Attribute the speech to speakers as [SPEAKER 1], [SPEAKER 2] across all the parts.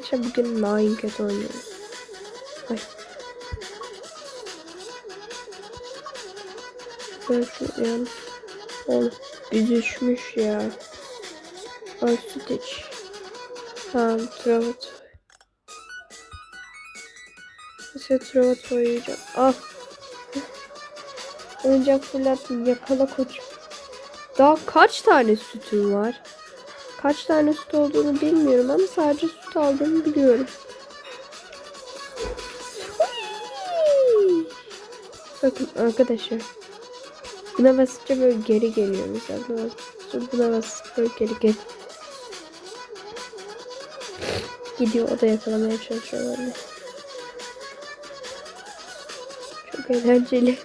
[SPEAKER 1] Arkadaşlar bugün Nine Cat oynuyoruz. Ay. Ben şu yan. Oğlum büzüşmüş ya. Ay süt iç. Tamam travat. Mesela travat oynayacağım. Ah. Oyuncak fırlattım. Yakala koç. Daha kaç tane sütüm var? Kaç tane süt olduğunu bilmiyorum ama sadece süt aldığımı biliyorum. Bakın arkadaşlar. Buna basınca böyle geri geliyor mesela. Buna basınca, buna basınca böyle geri gel. Gidiyor o da yakalamaya çalışıyor böyle. Çok eğlenceli.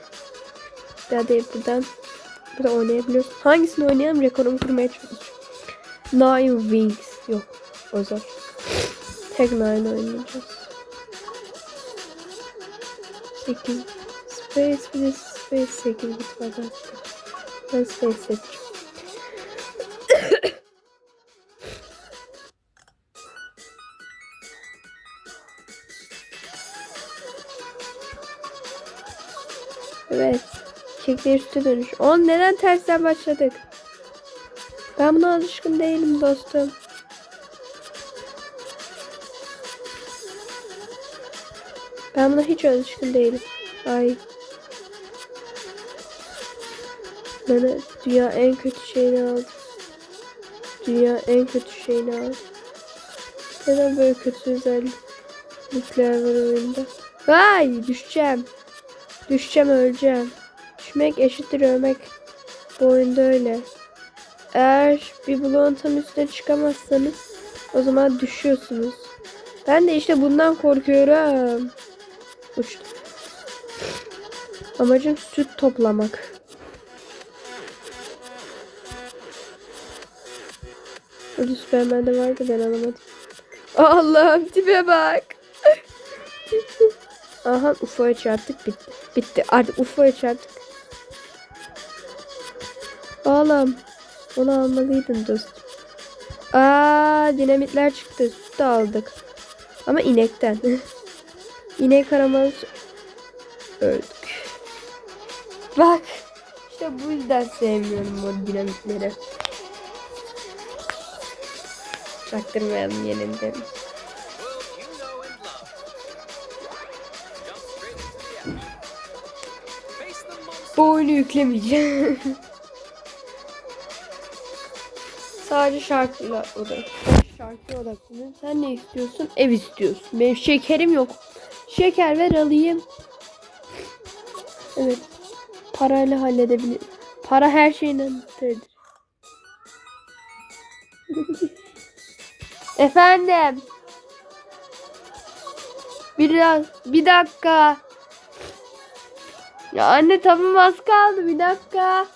[SPEAKER 1] Daha da buradan burada oynayabiliyoruz. Hangisini oynayalım rekorumu kırmaya çalışıyorum. Nine Wings. Yok. Zor. Tek Nine oynayacağız. 8 Space bir de Space 8 bit var. Ben, Space seçeceğim. evet. Kekler üstü dönüş. On neden tersten başladık? Ben buna alışkın değilim dostum. Ben buna hiç alışkın değilim. Ay. Bana dünya en kötü şeyini aldı. Dünya en kötü şeyini aldı. Neden böyle kötü özellikler var oyunda? Ay düşeceğim. Düşeceğim öleceğim. Düşmek eşittir ölmek. Bu oyunda öyle. Eğer bir bloğun tam üstüne çıkamazsanız o zaman düşüyorsunuz. Ben de işte bundan korkuyorum. Uçtum. Amacım süt toplamak. Burada Superman'de vardı ben alamadım. Allah'ım tipe bak. Aha UFO'ya çarptık bitti. Bitti artık UFO'ya çarptık. Oğlum. Onu almalıydın dostum. Aa dinamitler çıktı. Süt de aldık. Ama inekten. İnek aramaz. Öldük. Bak. İşte bu yüzden sevmiyorum o dinamitleri. Çaktırmayalım yeniden. Bu oyunu yüklemeyeceğim. Sadece şarkıyla odak. Şarkıya odaklanın. Sen ne istiyorsun? Ev istiyorsun. Benim şekerim yok. Şeker ver alayım. Evet. Parayla halledebilir. Para her şeyin anahtarıdır. Efendim. Bir, bir dakika. Ya anne tamam az kaldı. Bir dakika.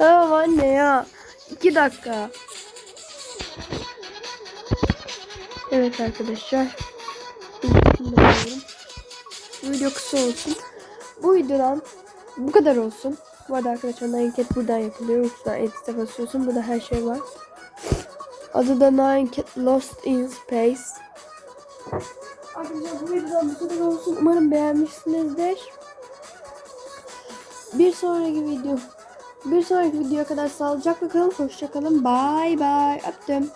[SPEAKER 1] Tamam anne ya. İki dakika. Evet arkadaşlar. Video kısa olsun. Bu videodan bu kadar olsun. Bu arada arkadaşlar Nine Cat buradan yapılıyor. Uçtan edit'e basıyorsun. Burada her şey var. Adı da Nine Cat Lost in Space. Arkadaşlar bu videodan bu kadar olsun. Umarım beğenmişsinizdir. Bir sonraki video bir sonraki videoya kadar sağlıcakla kalın. Hoşçakalın. Bye bye. Öptüm.